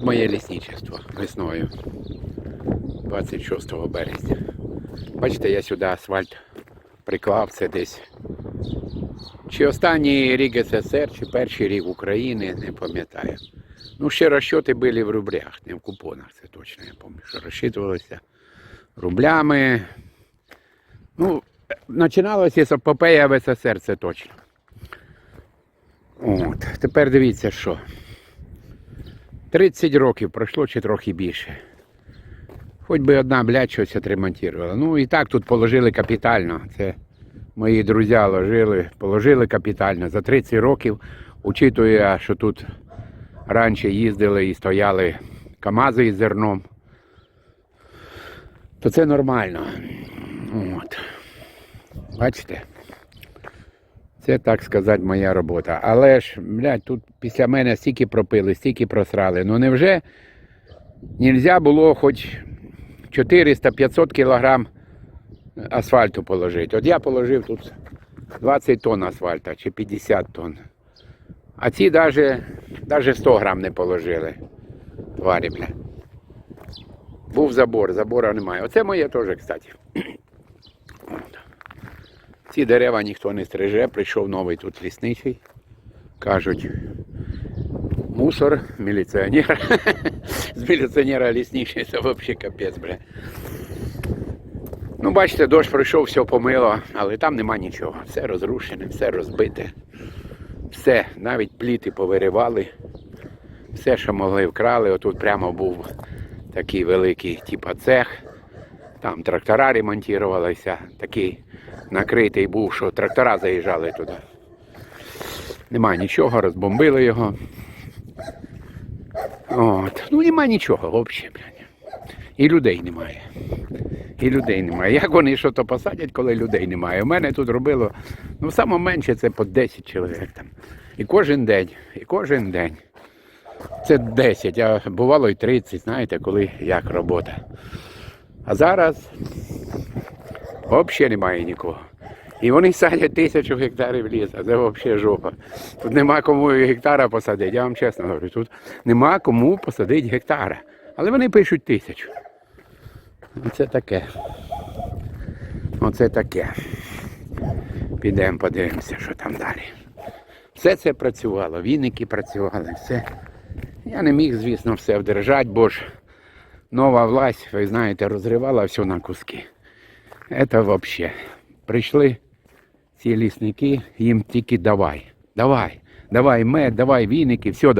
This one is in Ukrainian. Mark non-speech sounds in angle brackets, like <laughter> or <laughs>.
Моє лісничество весною 26 березня. Бачите, я сюди асфальт приклав це десь. Чи останній рік СССР, чи перший рік України, не пам'ятаю. Ну, ще розчоти були в рублях, не в купонах, це точно я пам'ятаю, що розчитувалися рублями. Ну, починалося з епопея в СССР, це точно. От, тепер дивіться, що. 30 років пройшло чи трохи більше. Хоч би одна, блядь, щось отремонтувала. Ну і так тут положили капітально. Це мої друзі ложили, положили капітально. За 30 років, учитує, що тут раніше їздили і стояли КАМАЗи із зерном. То це нормально. От. Бачите? Це, так сказати, моя робота. Але ж, блядь, тут після мене стільки пропили, стільки просрали. Ну невже нельзя було хоч 400-500 кілограм асфальту положити? От я положив тут 20 тонн асфальта чи 50 тонн. А ці навіть, навіть 100 грам не положили. Тварі, бля. Був забор, забора немає. Оце моє теж, кстати. Ці дерева ніхто не стриже, прийшов новий тут лісничий. Кажуть, мусор, міліціонер. <laughs> З міліціонера лісничий, це взагалі капець, бля. Ну, бачите, дощ пройшов, все помило, але там нема нічого. Все розрушене, все розбите. Все, навіть пліти повиривали. Все, що могли, вкрали. Отут прямо був такий великий, типа цех. Там трактора ремонтувалися, такий накритий був, що трактора заїжджали туди. Нема нічого, розбомбили його. От. Ну нема нічого взагалі. І людей немає. І людей немає. Як вони що то посадять, коли людей немає? У мене тут робило, ну саме менше це по 10 чоловік там. І кожен день, і кожен день. Це 10, а бувало і 30, знаєте, коли як робота. А зараз взагалі немає нікого. І вони садять тисячу гектарів лісу, це взагалі жопа. Тут нема кому гектара посадити, я вам чесно говорю, тут нема кому посадити гектара. Але вони пишуть тисячу. Оце таке. Оце таке. Підемо подивимося, що там далі. Все це працювало, віники працювали, все. Я не міг, звісно, все вдержати, бо ж нова власть, ви знаєте, розривала все на куски. Це взагалі. Прийшли ці лісники, їм тільки давай, давай, давай мед, давай віники, все